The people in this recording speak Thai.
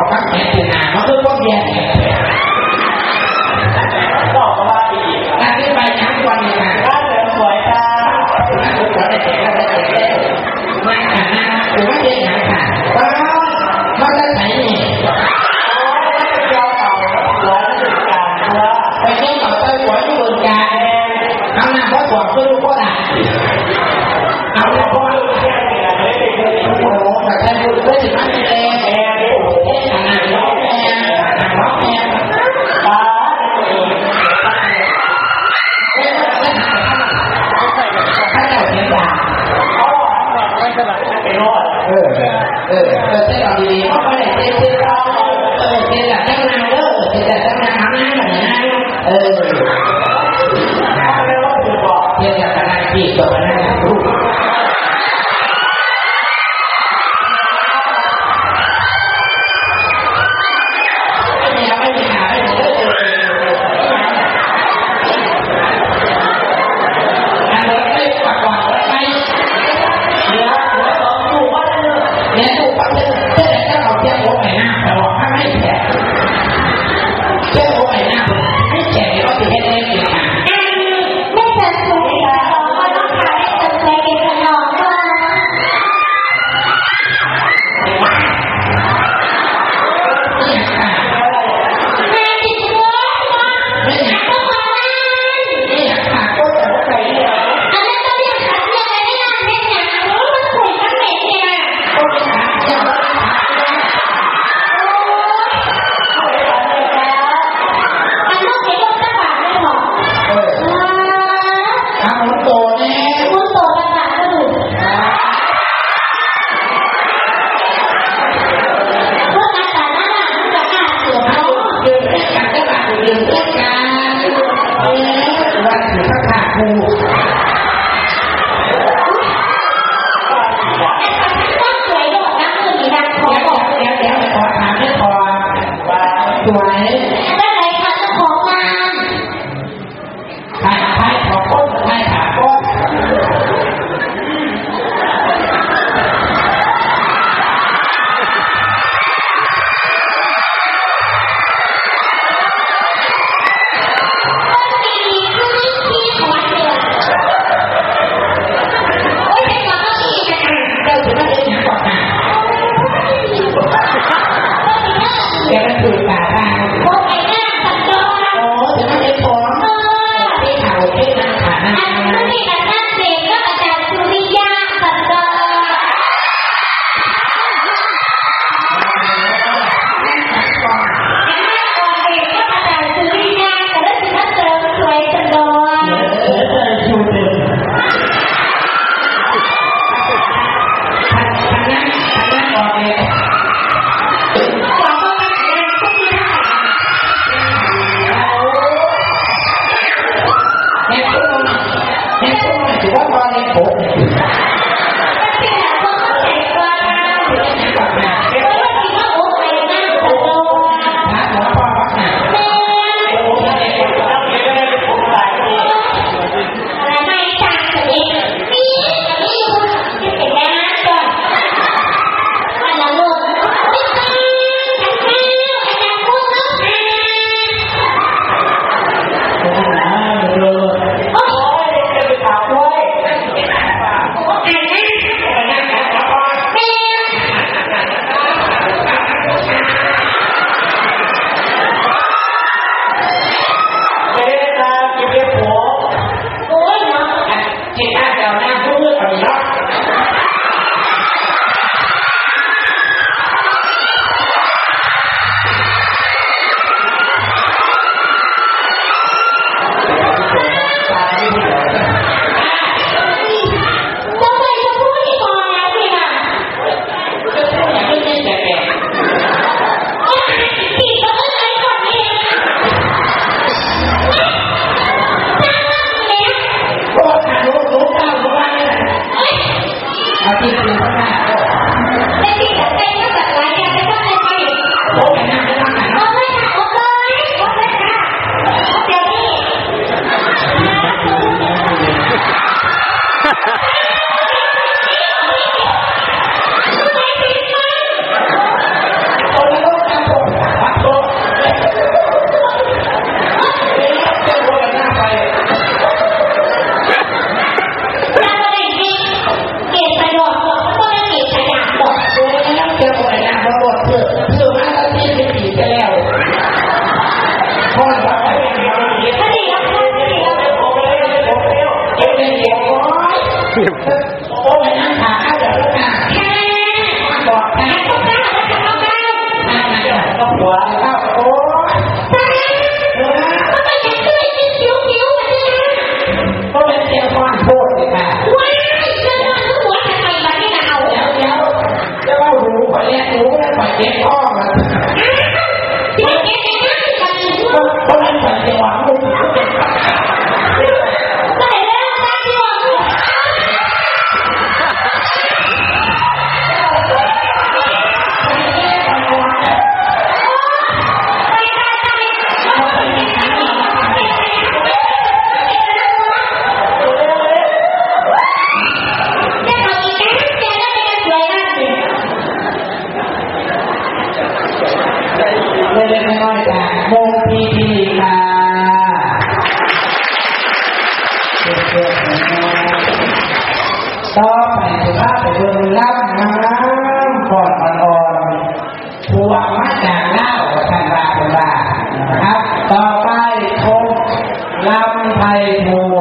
บอกตั้งแต่ปูนามันก็ต้งแย่บอกก็ว่าดีอันนี้ไปทั้วันเลนะานเหลือสวยจ้าสวยแต่ก็ได้แต่มาค่ะผมไม่ได้หาค่ะว่าเขาจะใส่เนี่ยไปเชื่อมต่อไปหัวที่บนกาทำงานเพราะหัอรู้ก็ได้ Amen. 你说我喜欢哪里错 ที่คนเขาได้แต่ที่แต่แต่ ต่อไปจะพาไป็นรับน้ำก่อนอ่อนๆพวงมาจากเล่าทันบาเป็นบานะครับ ต่อไปทุกลำไพรพว